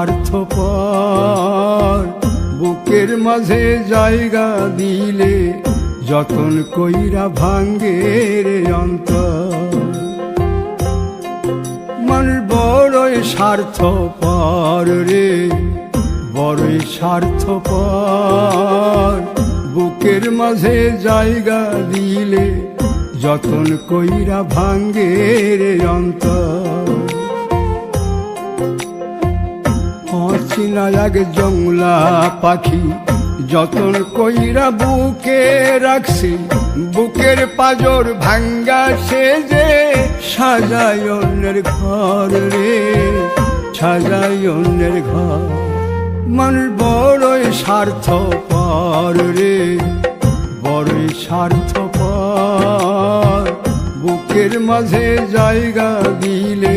বড়ই স্বার্থ পর বুকের মাঝে জায়গা দিলে যতন কইরা ভাঙ্গে রে অন্তর। মানুষ বড়ই স্বার্থ পর রে, বড়ই স্বার্থ পর বুকের মাঝে জায়গা দিলে যতন কইরা ভাঙ্গে রে অন্তর। অচিনা এক জংলা পাখি যতন কইরা বুকে রাখছি, বুকের পাজর ভাঙ্গা সে যে সাজায় অন্যের ঘর রে সাজায় অন্যের ঘর। মন বড়ই স্বার্থ পর রে, বড়ই স্বার্থ পর বুকের মাঝে জায়গা দিলে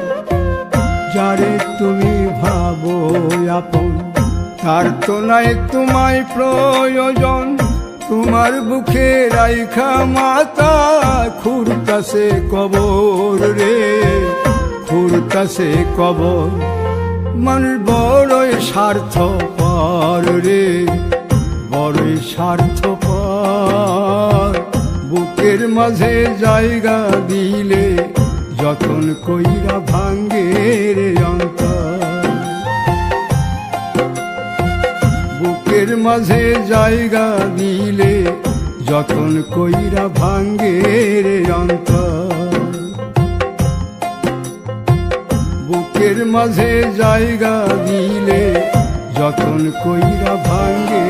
যারে তুমি ভাবো আপন, তার তো নাই তোমায় প্রয়োজন। তোমার বুকে রাইখা মাতা খুরতাছে কবর রে। খুরতাছে কবর মানুষ বড়ই স্বার্থ পর রে। বড়ই স্বার্থ পর বুকের মাঝে জায়গা দিলে যতন কইরা ভাঙ্গে রে বুকের মাঝে জায়গা দিলে যতন কইরা ভাঙ্গে রে বুকের মাঝে জায়গা দিলে যতন কইরা ভাঙ্গে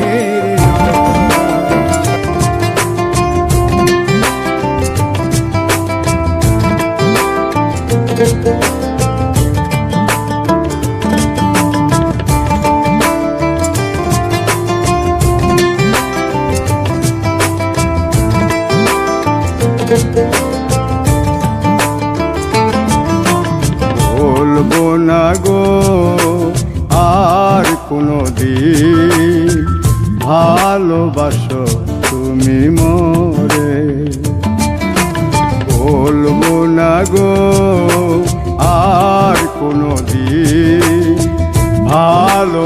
রে অন্তর। বলব না গো আর কোনো দিন ভালোবাসো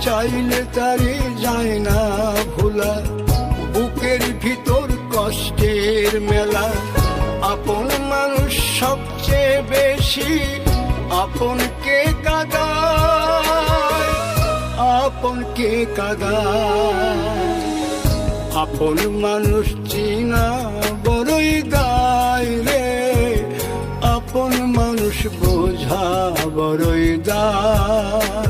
চাইলে তারে যায় না ভোলা। বুকের ভিতর কষ্টের মেলা। আপন মানুষ সবচেয়ে বেশি আপনকে কাদায়? আপনকে কাদায়? আপন মানুষ চিনা বড়ই দায় রে। আপন মানুষ বোঝা বড়ই দায়।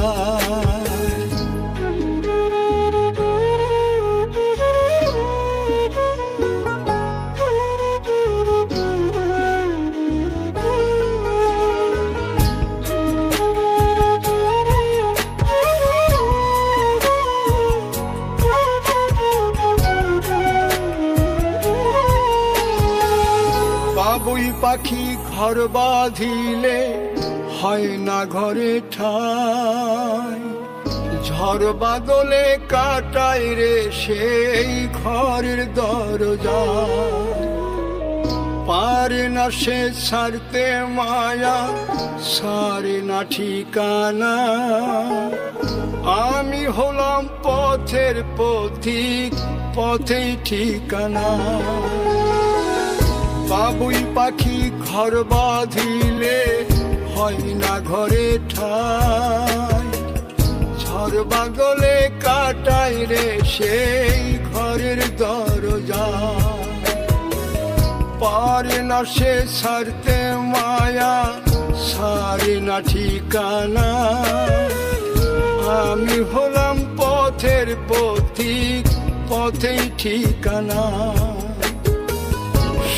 ঘর বাঁধিলে হয় না ঘরে ঠাই। ঝড় বাদলে কাটাই রে সেই ঘরের দরজা। পারে না সে ছাড়তে মায়া, সারে না ঠিকানা। আমি হলাম পথের পথিক পথেই ঠিকানা। বাবুই পাখি ঘর বাঁধিলে হয় না ঘরে ঠাই। ঝড় বাদলে কাটাই রে সেই ঘরের দরজা। পারে না সে সারতে মায়া, সারে না ঠিকানা। আমি হলাম পথের পথিক পথেই ঠিকানা।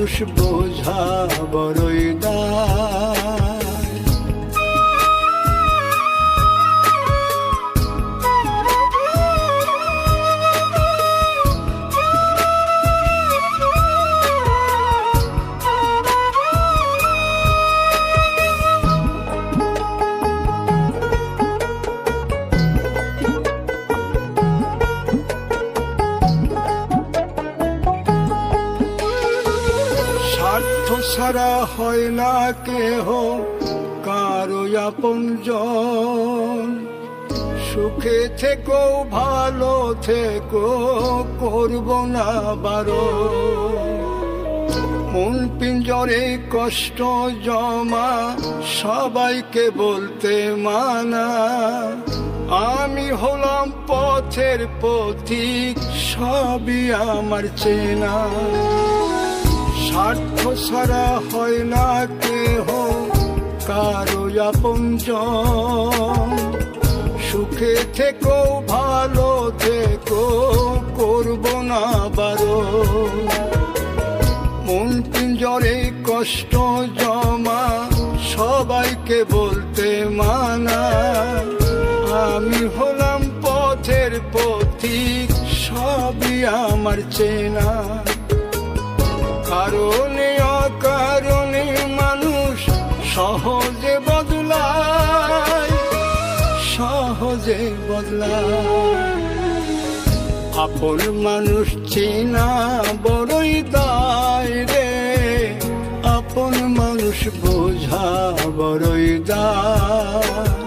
মানুষ বোঝা বড়ই দায় ছাড়া হয় না কেহ, কারও আপন জন। সুখে থেকো, ভালো থেকো, করব না বারো। মন পিঞ্জরে কষ্ট জমা, সবাইকে বলতে মানা। আমি হলাম পথের পথিক, সবই আমার চেনা। স্বার্থ ছাড়া হয় না কেহ, কারও আপন সুখে থেকো, ভালো থেকো, করব না বারো। মন পিঞ্জরে কষ্ট জমা, সবাইকে বলতে মানা। আমি হলাম পথের পথিক, সবই আমার চেনা। কারণে অকারণে মানুষ সহজে বদলায় সহজে বদলায়। আপন মানুষ চেনা বড়ই দায় রে, আপন মানুষ বোঝা বড়ই দায়।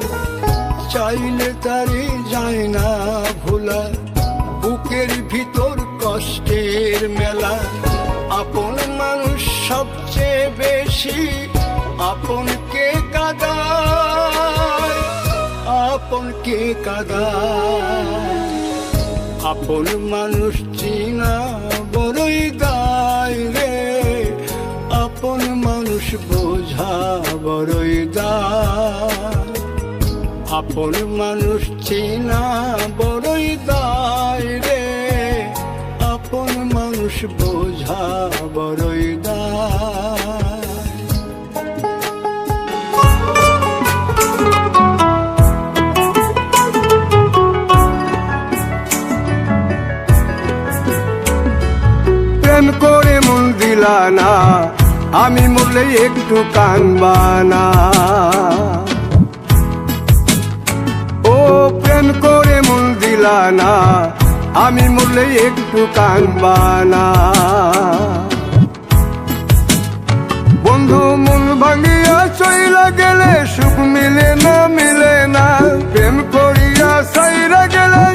চাইলে তারে যায় না ভোলা, বুকের ভিতর কষ্টের মেলা। আপন মানুষ সবচেয়ে বেশি আপনকে কাদায়? আপনকে কাদায়? আপন মানুষ চিনা বড়ই দায় রে। আপন মানুষ বোঝা বড়ই দায়। আপন মানুষ চিনা বড়ই দায়। মন দিলা না আমি মরলে একটু কানবানা ও প্রেম করে মন দিলা না আমি মরলে একটু কানবানা বন্ধু, মন ভাঙিয়া চইলা গেলে সুখ মিলে না মিলে না। প্রেম করিয়া সাইরা গেলে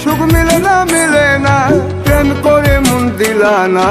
সুখ মিলে না মিলে না। প্রেম করে মন দিলা না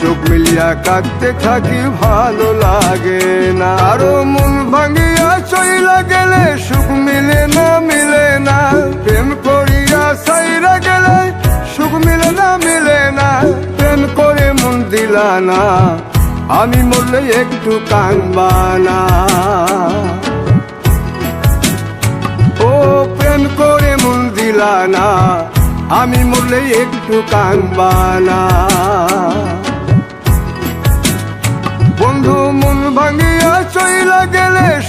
চোখ মিলিয়া কাঁদতে থাকি, ভালো লাগে না। আরও মন ভাঙিয়া চইলা গেলে, সুখ মিলে না মিলে না। প্রেম করিয়া সাইরা গেলে, সুখ মিলে না মিলে না। প্রেম করে মন দিলা না, আমি মরলে একটু কানবানা ও, প্রেম করে মন দিলা না, আমি মরলে একটু কানবানা বন্ধু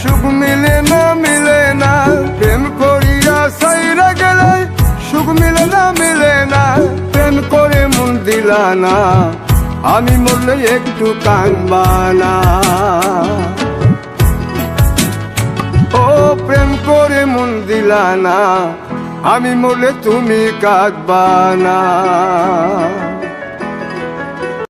সুখ মিলে না মিলে না। প্রেম করিয়া সাইরা গেলে সুখ মিলে না মিলে না। প্রেম করে মন দিলা না, আমি মরলে একটু কানবানা ও, প্রেম করে মন দিলা না, আমি মরলে তুমি কাঁদবা না।